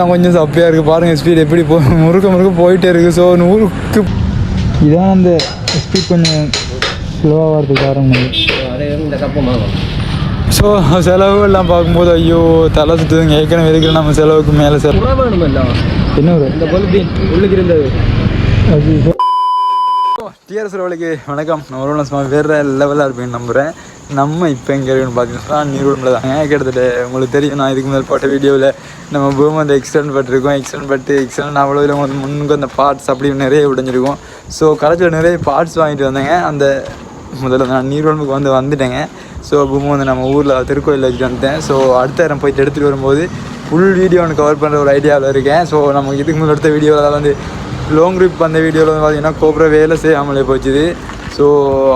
தான் கொஞ்சம் சப்பையாக இருக்குது பாருங்கள் ஸ்பீட் எப்படி போ முறுக்க முறுக்க போயிட்டே இருக்குது ஸோ நூறுக்கு இதான் அந்த ஸ்பீட் கொஞ்சம் ஸ்லோவாக வரதுக்கு காரணம். ஸோ செலவு எல்லாம் பார்க்கும்போது ஐயோ தலை சுற்றுதுங்க ஏற்கனவே இருக்கிற நம்ம செலவுக்கு மேலே செலவு. என்ன ஒரு உள்ளுக்கு இருந்தது. அது டிஆர்எஸ் ரோலுக்கு வணக்கம். நான் சும்மா வேறு லெவலாக இருப்பேன்னு நம்புகிறேன் நம்ம இப்போ எங்கே இருக்குன்னு பார்த்தீங்கன்னா நீரோடில் தாங்க கிட்டத்தட்ட உங்களுக்கு தெரியும் நான் இதுக்கு முதல் போட்ட வீடியோவில் நம்ம பூம் வந்து எக்ஸ்டெண்ட் பட்டிருக்கோம் எக்ஸ்டெண்ட் பட்டு எக்ஸ்டெண்ட் அவ்வளோ இல்லை உங்களுக்கு முன்னுக்கு அந்த பார்ட்ஸ் அப்படி நிறைய உடைஞ்சிருக்கும். ஸோ கடைசியில் நிறைய பார்ட்ஸ் வாங்கிட்டு வந்தேங்க. அந்த முதல்ல நான் நீர்வழம்புக்கு வந்து வந்துட்டேங்க. ஸோ பூமி வந்து நம்ம ஊரில் திருக்கோயிலில் வச்சுட்டு வந்துட்டேன். ஸோ அடுத்த இடம் போயிட்டு எடுத்துகிட்டு வரும்போது ஃபுல் வீடியோ ஒன்று கவர் பண்ணுற ஒரு ஐடியாவில் இருக்கேன். ஸோ நமக்கு இதுக்கு முதல் எடுத்த வீடியோவில் வந்து லாங் ட்ரிப் அந்த வீடியோவில் வந்து பார்த்தீங்கன்னா கோப்ரா வேலை செய்யாமலே போச்சுது. ஸோ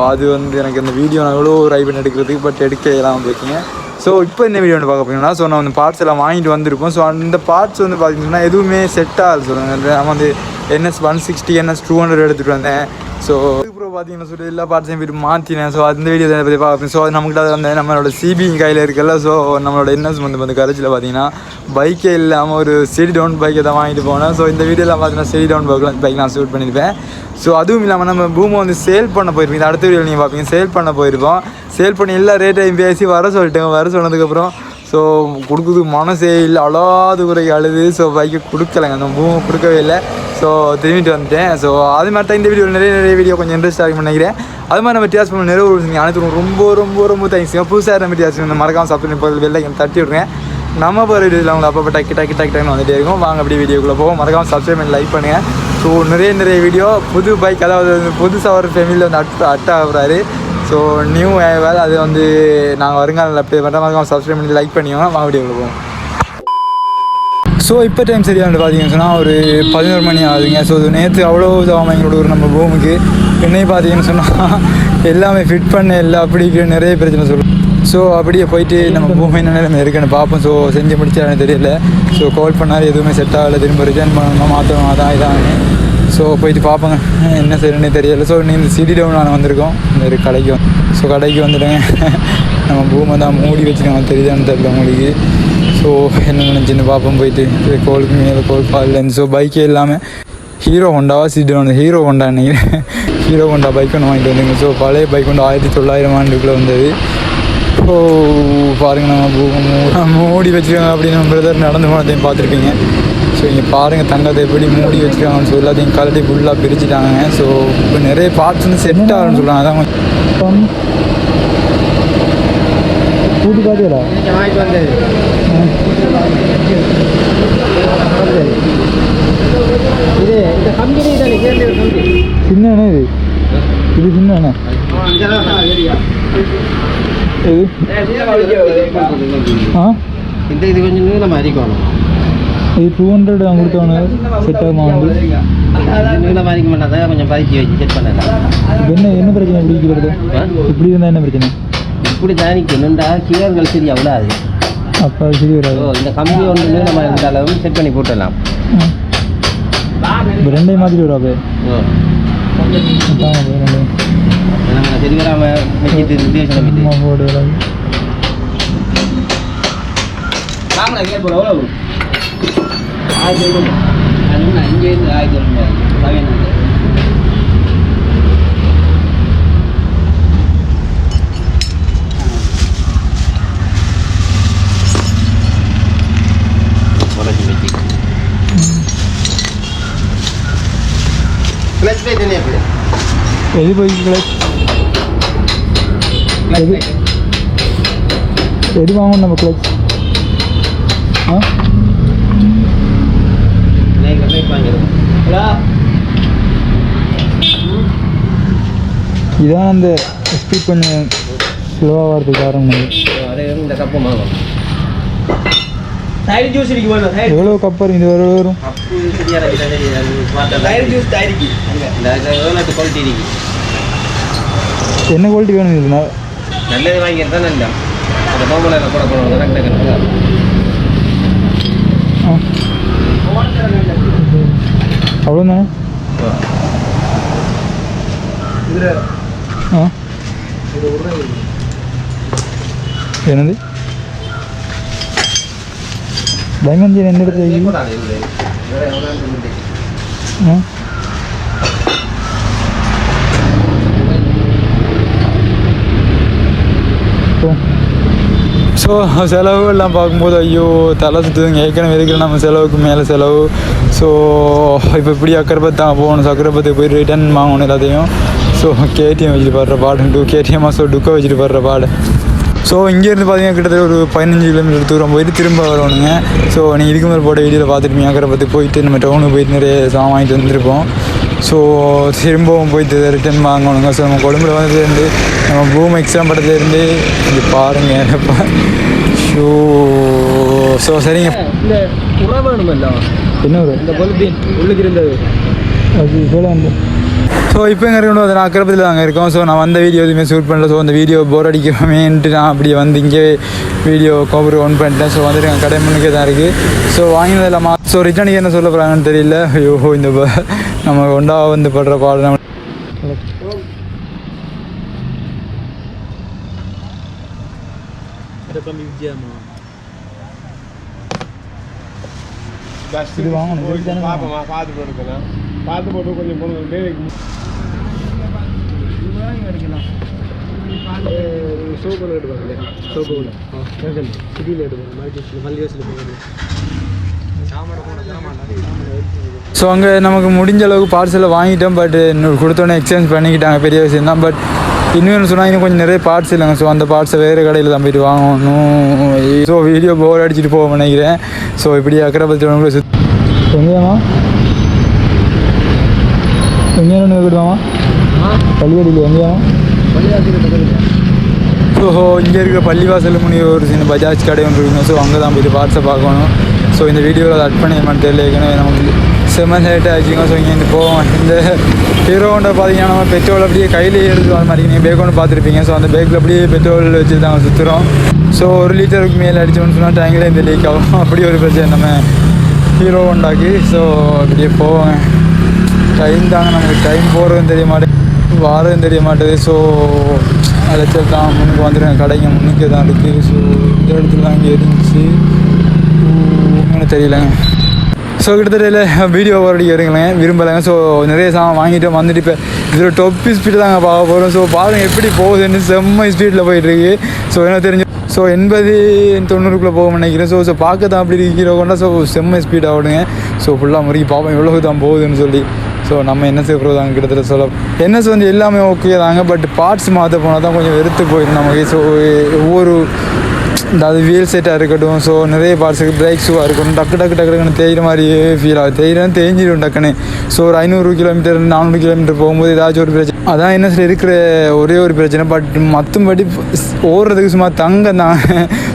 அது வந்து எனக்கு அந்த வீடியோ நான் எவ்வளோ ட்ரை பண்ணி எடுக்கிறதுக்கு பட் எடுக்க இல்லாமல் போச்சுங்க. ஸோ இப்போ என்ன வீடியோ வந்து பார்க்க போனீங்கன்னா ஸோ நான் அந்த பார்ட்ஸ் எல்லாம் வாங்கிட்டு வந்திருப்போம் ஸோ அந்த பார்ட்ஸ் வந்து பார்த்தீங்கன்னா எதுவுமே செட் ஆகல சொல்லுங்கள் நான் வந்து NS one sixty NS two hundred எடுத்துகிட்டு வந்தேன். ஸோ ப்ரோ பார்த்தீங்கன்னா சொல்லி எல்லா பார்ட்ஸையும் போய்ட்டு மாற்றினேன் ஸோ அந்த வீடியோ தான் பற்றி பார்ப்பேன் ஸோ நமக்கு வந்து நம்மளோட சிபி கையில் இருக்குல்ல ஸோ நம்மளோட இன்னஸ் வந்து வந்து கரைச்சியில் பார்த்தீங்கன்னா பைக்கே இல்லாமல் ஒரு சிடி டவுன் பைக்கை தான் வாங்கிட்டு போனேன் ஸோ இந்த வீடியோலாம் பார்த்தீங்கன்னா சிடி டவுன் பைக்கில் பைக் நான் ஷூட் பண்ணியிருப்பேன் ஸோ அதுவும் இல்லாமல் நம்ம பூமை வந்து சேல் பண்ண போயிருப்பீங்க அடுத்த வீடியோ நீங்கள் பார்ப்பீங்க சேல் பண்ண போயிருப்போம் சேல் பண்ணி எல்லா ரேட்டையும் பேசி வர சொல்லிட்டேன் வர சொன்னதுக்கப்புறம் ஸோ கொடுக்குறதுக்கு மனசே இல்லை அழாது குறைக்கு அழுது ஸோ பைக்கை கொடுக்கலைங்க அந்த பூமை கொடுக்கவே இல்லை ஸோ திரும்பிட்டு வந்துட்டேன். ஸோ அது மாதிரி தான் இந்த வீடியோ நிறைய நிறைய வீடியோ கொஞ்சம் இன்ட்ரெஸ்ட் ஆகும் நினைக்கிறேன். அது மாதிரி நம்ம டிஆர்ஸ் பண்ண நிறைய ஒரு அனைத்துக்கும் ரொம்ப ரொம்ப ரொம்ப தேங்க்ஸுங்க புதுசாக நம்ம டிஆர்ஸ் இந்த மறக்காம சப்ஸ்கிரைப் பண்ணி வெளில தட்டி விட்ருங்க நம்ம போகிற வீடியோவில் அவங்க அப்பப்போ டக்கு டக்கு டக்கு டக்குன்னு வந்துட்டே இருக்கும். வாங்க அப்படியே வீடியோக்குள்ளே போவோம். மறக்காம சப்ஸ்கிரைப் பண்ணி லைக் பண்ணுங்கள் ஸோ நிறைய நிறைய வீடியோ புது பைக் அதாவது புதுசாக ஒரு ஃபேமிலியில் வந்து அட் அட் ஆகுறாரு. ஸோ நியூ வேறு அது வந்து நாங்கள் வருங்காலில் அப்படியே பண்ணுற மறக்காம சப்ஸ்கிரைப் பண்ணி லைக் பண்ணிவோம் வாங்க வீடியோக்குள்ளே போவோம். ஸோ இப்போ டைம் சரியாக பார்த்தீங்கன்னு சொன்னால் ஒரு பதினோரு மணி ஆகுதுங்க. ஸோ இது நேற்று அவ்வளோ ஜாமான் எங்களோட ஒரு நம்ம பூமுக்கு. என்னை பார்த்தீங்கன்னு சொன்னால் எல்லாமே ஃபிட் பண்ண இல்லை அப்படி இப்படி நிறைய பிரச்சனை சொல்லும் ஸோ அப்படியே போயிட்டு நம்ம பூமி என்ன நிலைமை இருக்குன்னு பார்ப்போம். ஸோ செஞ்சு முடிச்சா எனக்கு தெரியல. ஸோ கால் பண்ணால் எதுவுமே செட் ஆகலை. திரும்ப ரிட்டர்ன் பண்ணணும் மாற்றணும் அதான் இதான் ஸோ போயிட்டு பார்ப்போங்க. என்ன செய்யணும்னு தெரியல. ஸோ நீ இந்த சிடி டவுன் நான் வந்திருக்கோம். இந்த ஒரு கடைக்கு வந்து ஸோ கடைக்கு வந்துடுங்க நம்ம பூமை தான் மூடி வச்சுருக்காங்க. தெரியுதான்னு தெரியல உங்களுக்கு. ஸோ என்ன நினச்சின்னு பார்ப்போம் போயிட்டு. கோலுக்கு மேலே கோல் பால் ஸோ பைக்கே இல்லாமல் ஹீரோ ஹோண்டாவா சிடி டவுன் ஹீரோ ஹோண்டா நினைக்கிறேன். ஹீரோ ஹோண்டா பைக் ஒன்று வாங்கிட்டு வந்தீங்க. ஸோ பழைய பைக் வந்து ஆயிரத்தி தொள்ளாயிரம் ஆண்டுக்குள்ளே வந்தது. ஸோ பாருங்கள் நம்ம மூடி வச்சுருக்காங்க அப்படின்னு நம்ம பிரதர் நடந்து போனதையும் பார்த்துருப்பீங்க. ஸோ இங்கே பாருங்கள் தங்கத்தை எப்படி மூடி வச்சுருக்காங்கன்னு சொல்லி எல்லாத்தையும் கலட்டி ஃபுல்லாக பிரிச்சுட்டாங்க ஸோ இப்போ நிறைய பார்ட்ஸ் வந்து செட் ஆகும்னு சொல்கிறாங்க அதான் கூட்டி வந்தது இது. இந்த கம்பெனி தானே கேள்வி கம்பெனி சின்ன இது? இது சின்ன இந்த இது கொஞ்சம் அரிக்கணும். இது டூ ஹண்ட்ரட் நான் கொடுத்தவனு. செட் ஆகுமா வந்து? இது நீளமாக அரிக்க மாட்டாதான் கொஞ்சம் பதிச்சு வச்சு செட் பண்ணலாம். என்ன என்ன பிரச்சனை? இப்படி இருக்கிறது இப்படி இருந்தால் என்ன பிரச்சனை? இப்படி தானிக்கணும்டா கியர்கள் சரி அவ்வளோ அது அப்போ சரி வராது. இந்த கம்பி ஒன்று நீளமாக இருந்தாலும் செட் பண்ணி போட்டுடலாம். இப்போ ரெண்டையும் மாதிரி நம்ம சரி வராமல் போடு வராது. வாங்கலாம் எவ்வளோ ஆயிரத்தி அஞ்சு ஆயிரத்தி ஐநூறு பதினஞ்சு கிளச் பிளேட் என்ன எப்படி எது போய் கிளச் கிளச் எது? எது வாங்கணும் நம்ம கிளச் ஆ? இதான் அந்த ஸ்பீட் கொஞ்சம் ஸ்லோவாக வரதுக்கு காரணம். இந்த கப்பு வாங்கும் தயிர் ஜூஸ் இருக்கு வேணும் தயிர் எவ்வளோ கப்பர் இது எவ்வளோ வரும் கப்பு சரியா தயிர் ஜூஸ் தயிருக்கு இந்த எவ்வளோ குவாலிட்டி இருக்கு என்ன குவாலிட்டி வேணும் இது நான் நல்லது வாங்கியிருந்தா நல்ல அந்த மாமலையில் கூட போனோம் கரெக்டாக கரெக்டாக ஆ அவ்வளோதானே ஆ என்னது வேற எவ்வளோ இருக்கு ஸோ செலவு எல்லாம் பார்க்கும்போது ஐயோ தலை சுற்றுதுங்க ஏற்கனவே இருக்கிற நம்ம செலவுக்கு மேலே செலவு ஸோ இப்போ இப்படி அக்கரைப்பத்து தான் போகணும் அக்கரைப்பத்துக்கு போய் ரிட்டர்ன் வாங்கணும் எல்லாத்தையும் ஸோ கேடிஎம் வச்சுட்டு படுற பாடு டூ கேடிஎம்மா ஸோ டுக்கை வச்சுட்டு படுற பாடு ஸோ இங்கேருந்து பார்த்தீங்கன்னா கிட்டத்தட்ட ஒரு பதினஞ்சு கிலோமீட்டர் தூரம் போயிட்டு திரும்ப வரணுங்க. ஸோ நீங்கள் இதுக்கு மேலே போட்ட வீடியோவில் பார்த்துருப்பீங்க. அக்கரைப்பத்து போயிட்டு நம்ம டவுனுக்கு போயிட்டு நிறைய சாமான் வாங்கிட்டு வந்திருப்போம். ஸோ திரும்பவும் போயிட்டு ரிட்டர்ன் வாங்கணுங்க. ஸோ நம்ம கொழும்புல வந்து நம்ம பூம் எக்ஸாம் படத்துலேருந்து இங்கே பாருங்கள் ஷோ ஸோ சரிங்க. இந்த உற வேணுமல்ல என்ன ஒரு இந்த பொலித்தீன் உள்ளுக்கு இருந்தது அது சொல்ல ஸோ இப்போ எங்கே இருக்கணும் அதை நான் அக்கரப்பத்தில் அங்கே இருக்கோம். ஸோ நான் வந்த வீடியோ எதுவுமே ஷூட் பண்ணல. ஸோ அந்த வீடியோ போர் அடிக்கிறோமேன்ட்டு நான் அப்படியே வந்து இங்கே வீடியோ கவர் ஒன் பண்ணிட்டேன். ஸோ வந்துட்டு எங்கள் கடை முன்னுக்கே தான் இருக்குது ஸோ வாங்கினதில் மா ஸோ ரிட்டர்னுக்கு என்ன சொல்ல போகிறாங்கன்னு தெரியல. ஐயோ இந்த நம்ம ஒண்டா வந்து படுற பாடு நம்ம இது வாங்கணும். வாங்கணும். பார்த்து போட்டு கொஞ்சம் பொருள் வேலைக்கு சோப்பு எடுப்பாங்க சோப்பு சிட்டியில் எடுப்பாங்க மார்க்கெட்டில் மல்லிகாசில் போகிறது ஸோ அங்கே நமக்கு முடிஞ்ச அளவுக்கு பார்சலை வாங்கிட்டோம் பட் இன்னும் கொடுத்தோன்னே எக்ஸ்சேஞ்ச் பண்ணிக்கிட்டாங்க பெரிய விஷயம் தான். பட் இன்னும் சொன்னால் இன்னும் கொஞ்சம் நிறைய பார்ட்ஸ் இல்லைங்க. ஸோ அந்த பார்ட்ஸை வேறு கடையில் தான் போயிட்டு வாங்கணும். ஸோ வீடியோ போர் அடிச்சுட்டு போக நினைக்கிறேன். ஸோ இப்படி அக்கரைப்பத்தி கூட சுத் எங்கேயா ஒன்று விடுவாமா பள்ளியடியில் எங்கேயா? ஸோ இங்கே இருக்கிற பள்ளிவாசல் முனி ஒரு சின்ன பஜாஜ் கடை ஒன்று இருக்குங்க. ஸோ அங்கே தான் போய் பார்ட்ஸை பார்க்கணும். ஸோ இந்த வீடியோவில் அதை அட் பண்ணியமான்னு தெரியல. ஏற்கனவே நமக்கு செம்ம லேட் ஆச்சுங்க. ஸோ இங்கே போவோம். இந்த ஹீரோ ஹோண்டா பார்த்தீங்கன்னா நம்ம பெட்ரோல் அப்படியே கையிலேயே எடுத்து வர மாதிரி நீங்கள் பேக் ஒன்று பார்த்துருப்பீங்க. ஸோ அந்த பேக்கில் அப்படியே பெட்ரோல் வச்சு தான் சுற்றுறோம் ஸோ ஒரு லிட்டருக்கு மேலே அடிச்சோம்னு சொன்னால் டேங்கில் இந்த லீக் ஆகும். அப்படி ஒரு பிரச்சனை நம்ம ஹீரோ ஹோண்டாக்கு ஸோ அப்படியே போவோங்க. டைம் தாங்க நமக்கு டைம் போகிறதும் தெரிய மாட்டேங்குது வாரதும் தெரிய மாட்டேது ஸோ அலைச்சல் தான் முன்னுக்கு வந்துடுவேன் கடைங்க முன்னுக்கு தான் இருக்குது ஸோ இந்த இடத்துல தான் இங்கே இருந்துச்சு. ஒன்றும் தெரியலங்க. ஸோ கிட்டத்தட்ட வீடியோ ஓரடி வருங்களேன் விரும்பலைங்க. ஸோ நிறைய சாமான் வாங்கிட்டு வந்துட்டு இப்போ இதில் டொப்பி ஸ்பீடு தாங்க பார்க்க போகிறோம் ஸோ பாருங்கள் எப்படி போகுதுன்னு செம்ம ஸ்பீடில் போயிட்டுருக்கு ஸோ எனக்கு தெரிஞ்சு ஸோ எண்பது தொண்ணூறுக்குள்ளே போக நினைக்கிறேன். ஸோ ஸோ பார்க்க தான் அப்படி இருக்கிற கொண்டா ஸோ செம்ம ஸ்பீடாக ஓடுங்க ஸோ ஃபுல்லாக முறுக்கி பார்ப்போம். எவ்வளவு தான் போகுதுன்னு சொல்லி. ஸோ நம்ம என்ன செய்ய தாங்க கிட்டத்தட்ட சொல்ல என்எஸ் வந்து எல்லாமே ஓகே தாங்க பட் பார்ட்ஸ் மாற்ற போனால் தான் கொஞ்சம் வெறுத்து போயிடும் நமக்கு. ஸோ ஒவ்வொரு அதாவது வீல் செட்டாக இருக்கட்டும் ஸோ நிறைய பார்ட்ஸுக்கு பிரேக் ஷூவாக இருக்கட்டும் டக்கு டக்கு டக்கு டக்குன்னு தேய்கிற மாதிரியே ஃபீல் ஆகும் தேய்கிறேன் தேஞ்சிடும் டக்குன்னு. ஸோ ஒரு ஐநூறு கிலோமீட்டர் நானூறு கிலோமீட்டர் போகும்போது ஏதாச்சும் ஒரு பிரச்சனை. அதான் என்ன இருக்கிற ஒரே ஒரு பிரச்சனை பட் மற்றபடி ஓடுறதுக்கு சும்மா தங்கம் தான்.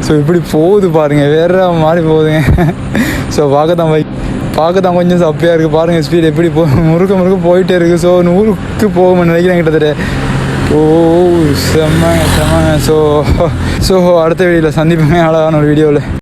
ஸோ இப்படி போகுது பாருங்கள் வேற மாதிரி போகுதுங்க. ஸோ பார்க்க தான் பைக் பார்க்க தான் கொஞ்சம் சப்பையாக இருக்குது பாருங்கள் ஸ்பீட் எப்படி போ முறுக்க முறுக்க போயிட்டே இருக்குது ஸோ நூறுக்கு போகும்னு நினைக்கிறேன் கிட்டத்தட்ட. ஓ செம்மங்க செம்மங்க. ஸோ ஸோ அடுத்த வீடியோவில் சந்திப்போங்க அழகான ஒரு வீடியோவில்